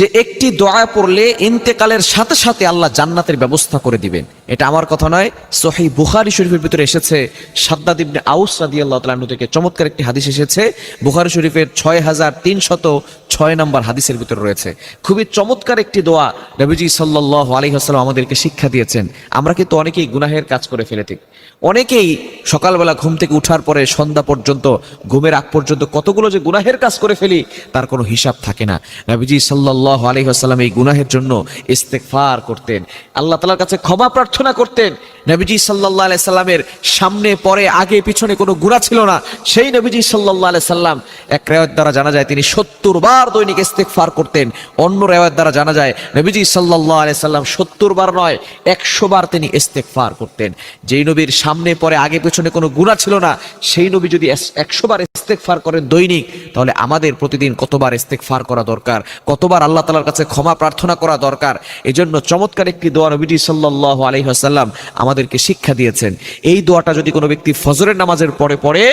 যে একটি দোয়া পড়লে ইন্তেকালের সাথে সাথে আল্লাহ জান্নাতের ব্যবস্থা করে দিবেন। এটা আমার কথা নয় সহি বুখারি শরীফের ভিতরে এসেছে, সাদ্দাদ ইবনে আউস তাআলা আনহু থেকে চমৎকার একটি হাদিস এসেছে, বুখারি শরীফের ছয় হাজার তিনশত ছয় নম্বর হাদিসের ভিতরে রয়েছে। খুবই চমৎকার একটি দোয়া নবীজি সাল্লাল্লাহু আলাইহি ওয়াসাল্লাম আমাদেরকে শিক্ষা দিয়েছেন। আমরা কিন্তু অনেকেই গুনাহের কাজ করে ফেলে থাকি। অনেকেই সকালবেলা ঘুম থেকে উঠার পরে সন্ধ্যা পর্যন্ত, ঘুমের আগ পর্যন্ত কতগুলো যে গুনাহের কাজ করে ফেলি, তার কোনো হিসাব থাকে না। নবীজি সাল্লাল্লাহু আলাইহি ওয়াসাল্লাম এই গুনাহের জন্য ইস্তেগফার করতেন। আল্লাহ তাআলার কাছে ক্ষমা প্রার্থনা করতেন। নবীজি সাল্লাল্লাহু আলাইহি সাল্লামের সামনে, পরে, আগে, পিছনে কোনো গুনাহ ছিল না। সেই নবীজি সাল্লাল্লাহু আলাইহি সাল্লাম এক রেওয়ায়ত দ্বারা জানা যায় তিনি 70 বার দৈনিক ইস্তেগফার করতেন। অন্য রেওয়ায়ত দ্বারা জানা যায় নবীজি সাল্লাল্লাহু আলাইহি সাল্লাম 70 বার নয় 100 বার তিনি ইস্তেগফার করতেন। যেই নবীর সামনে, পরে, আগে, পিছনে কোনো গুনাহ ছিল না, সেই নবী যদি 100 বার ইস্তেগফার করেন দৈনিক, তাহলে আমাদের প্রতিদিন কতবার ইস্তেগফার করা দরকার? কতবার আল্লাহ তাআলার কাছে ক্ষমা প্রার্থনা করা দরকার। এজন্য চমৎকার একটি দোয়া নবীজি সাল্লাহ আলাইহি আসাল্লাম আমাদেরকে শিক্ষা দিয়েছেন। এই দোয়াটা যদি কোনো ব্যক্তি ফজরের নামাজের পরে পড়ে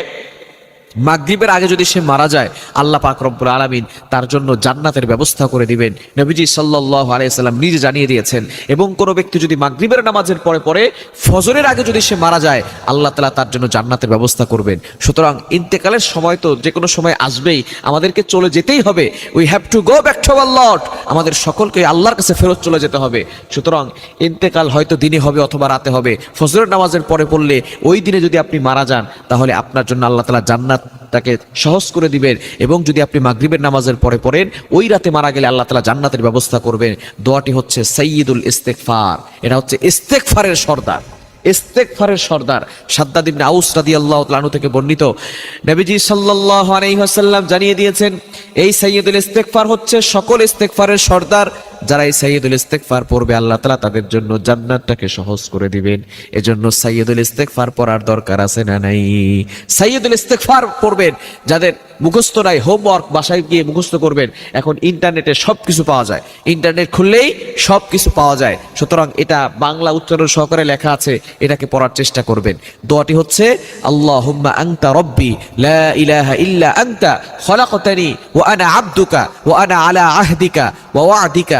মাগরিবের আগে যদি সে মারা যায়, আল্লাহ পাক রব্বুল আলামিন তার জন্য জান্নাতের ব্যবস্থা করে দিবেন। নবীজি সাল্লাল্লাহু আলাইহি সাল্লাম নিজে জানিয়ে দিয়েছেন, এবং কোনো ব্যক্তি যদি মাগরিবের নামাজের পরে পরে ফজরের আগে যদি সে মারা যায়, আল্লাহ তাআলা তার জন্য জান্নাতের ব্যবস্থা করবেন। সুতরাং ইন্তেকালের সময় তো যে কোনো সময় আসবেই, আমাদেরকে চলে যেতেই হবে। We have to go back to our lord আমাদের সকলকে আল্লাহর কাছে ফেরত চলে যেতে হবে। সুতরাং ইন্তেকাল হয়তো দিনে হবে অথবা রাতে হবে। ফজরের নামাজের পরে পড়লে ওই দিনে যদি আপনি মারা যান, তাহলে আপনার জন্য আল্লাহ তাআলা জান্নাত তাকে সহজ করে দিবেন এবং যদি আপনি মাগরিবের নামাজের পরে পড়েন, ওই রাতে মারা গেলে আল্লাহ তালা জান্নাতের ব্যবস্থা করবেন। দোয়াটি হচ্ছে সৈয়দুল ইস্তেকফার এটা হচ্ছে ইস্তেকফারের সর্দার। ইস্তেকফারের সর্দার। সাদ্দাদ ইবনে আউস রাদিয়াল্লাহু তাআলা থেকে বর্ণিত। নবীজি সাল্লাল্লাহু আলাইহি ওয়াসাল্লাম জানিয়ে দিয়েছেন, এই সাইয়্যিদুল ইস্তেগফার হচ্ছে সকল ইস্তেগফারের সর্দার যারা এই সাইয়্যিদুল ইস্তেগফার পড়বে, আল্লাহ তালা তাদের জন্য জান্নাতটাকে সহজ করে দিবেন। এজন্য সাইয়্যিদুল ইস্তেগফার পড়ার দরকার আছে না নাই? সাইয়্যিদুল ইস্তেগফার পড়বেন, যাদের মুখস্থ নাই হোমওয়ার্ক বাসায় গিয়ে মুখস্থ করবেন, এখন ইন্টারনেটে সব কিছু পাওয়া যায়। ইন্টারনেট খুললেই সব কিছু পাওয়া যায়। সুতরাং এটা বাংলা উচ্চারণ সহকারে লেখা আছে, এটাকে পড়ার চেষ্টা করবেন। দোয়াটি হচ্ছে, আল্লাহুম্মা আনতা রব্বি, লা ইলাহা ইল্লা আনতা, খলাকতানি, ওয়া আনা আবদুকা, ওয়া আনা আলা আহদিকা, ওয়া ওয়া'দিকা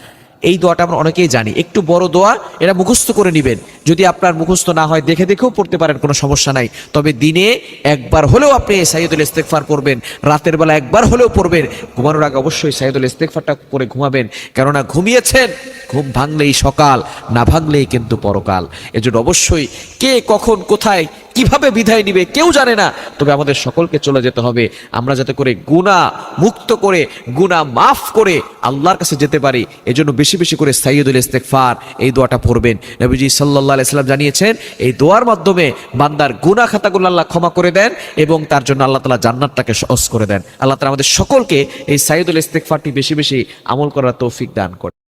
এই দোয়াটা আমরা অনেকেই জানি। একটু বড় দোয়া, এটা মুখস্থ করে নেবেন। যদি আপনার মুখস্থ না হয়, দেখে দেখেও পড়তে পারেন, কোনো সমস্যা নাই। তবে দিনে একবার হলেও আপনি সাইয়দুল ইস্তেগফার করবেন রাতের বেলা একবার হলেও পড়বেন। ঘুমানোর আগে অবশ্যই সাইয়দুল ইস্তেকফারটা করে ঘুমাবেন। কেননা ঘুমিয়েছেন, ঘুম ভাঙলেই সকাল, না ভাঙলেই কিন্তু পরকাল। এজন্য অবশ্যই কে, কখন, কোথায়, কীভাবে বিদায় নিবে কেউ জানে না। তবে আমাদের সকলকে চলে যেতে হবে। আমরা যাতে করে গুণা মুক্ত করে গুণা মাফ করে আল্লাহর কাছে যেতে পারি। এজন্য বেশি বেশি বেশি করে সাইয়দুল ইস্তেগফার এই দোয়াটা পড়বেন। নবীজি সাল্লাহ আলাইসাল্লাম জানিয়েছেন, এই দোয়ার মাধ্যমে বান্দার গুনা খাতাগুলো আল্লাহ ক্ষমা করে দেন এবং তার জন্য আল্লাহ তালা জান্নাতটাকে সহজ করে দেন। আল্লাহ তালা আমাদের সকলকে এই সাইয়দুল ইস্তেকফারটি বেশি বেশি আমল করার তৌফিক দান করে